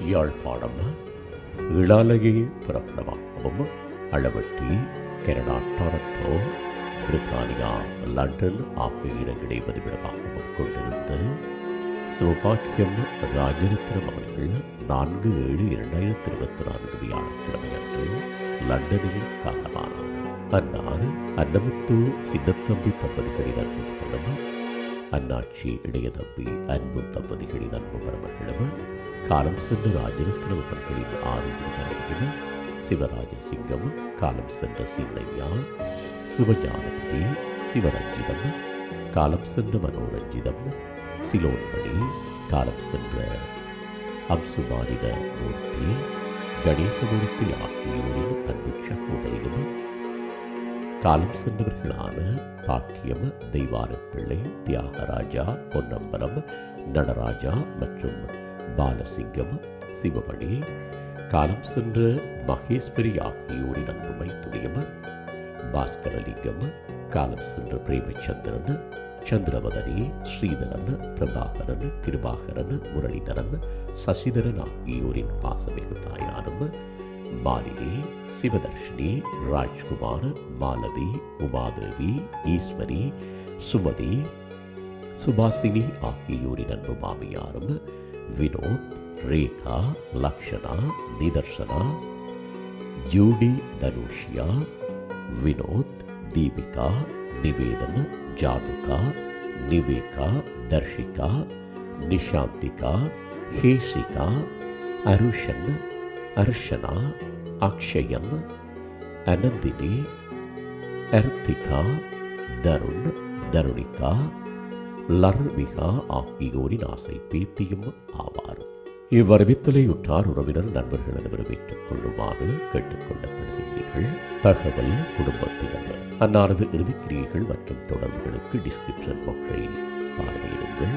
யாழ்ப்பாணம் இளாலையை பிறப்பிடமாகவும் Alaveddy Canada Toronto பிரித்தானியா லண்டன் ஆகிய இடங்களை பதிவிடமாகவும் கொண்டிருந்த சிவபாக்கியம் ராஜரத்னம் அவர்கள் நான்கு ஏழு இரண்டாயிரத்தி இருபத்தி நான்கு வியாழக்கிழமையன்று லண்டனில் காலமானார். அன்னார் அன்னமுத்து சின்னத்தம்பி தம்பதிகளின் அன்பு மகளும் அண்ணாச்சி இளைய தம்பி அன்பு தம்பதிகளின் அன்பு மருமகளும் காலம் சென்ற ராஜரத்னம் அவர்களின் ஆறு சிவராஜ சிங்கம் காலம் சென்ற சின்னையா சிவஞானபதி சிவரஞ்சிதம் காலம் சென்ற மனோரஞ்சிதம் சிலோன்மணி காலம் சென்ற அம்சுமானித மூர்த்தி கணேசமூர்த்தி ஆகியோரின் அன்பு சகோதரிகளும் காலம் சென்றவர்களான பாக்கியம் தெய்வாரப்பிள்ளை தியாகராஜா பொன்னம்பலம் நடராஜா மற்றும் பாலசிங்கம் சிவமணி. காலம் சென்ற மகேஸ்வரி ஆகியோரின் அன்புமை துணியம் பாஸ்கரலிங்கம். காலம் சென்ற பிரேமச்சந்திரன் சந்திரவதனி ஸ்ரீதரன் பிரபாகரன் கிருபாகரன் முரளிதரன் சசிதரன் ஆகியோரின் பாசமிகு தாயாரும் மாலினி சிவதர்ஷினி ராஜ்குமார் மாலதி உமாதேவி ஈஸ்வரி சுமதி சுபாசினி ஆகியோரின் அன்பு மாமியாரும் வினோத் ரேகா லக்ஷனா நிதர்சனா ஜூடி தனுஷியா வினோத் தீபிகா நிவேதன் ஜானுகா நிவேகா தர்ஷிகா நிஷாந்திகா ஹேஷிகா அருஷன் அர்ஷனா அக்ஷயன் அனந்தினி அர்த்திகா தருண் தருணிகா லர்மிகா ஆகியோரின் ஆசை பேத்தியும் ஆவார். இவ்வரவித்தலை உறவினர் நண்பர்கள் அனைவரும் ஏற்றுக் கொள்ளுமாறு கேட்டுக்கொள்ளப்படுகின்றீர்கள். தகவல் குடும்பத்தினர். அன்னாரது இறுதிக்கிரியைகள் மற்றும் தொடர்புகளுக்கு டிஸ்கிரிப்ஷன் பாக்ஸை பார்வையிடுங்கள்.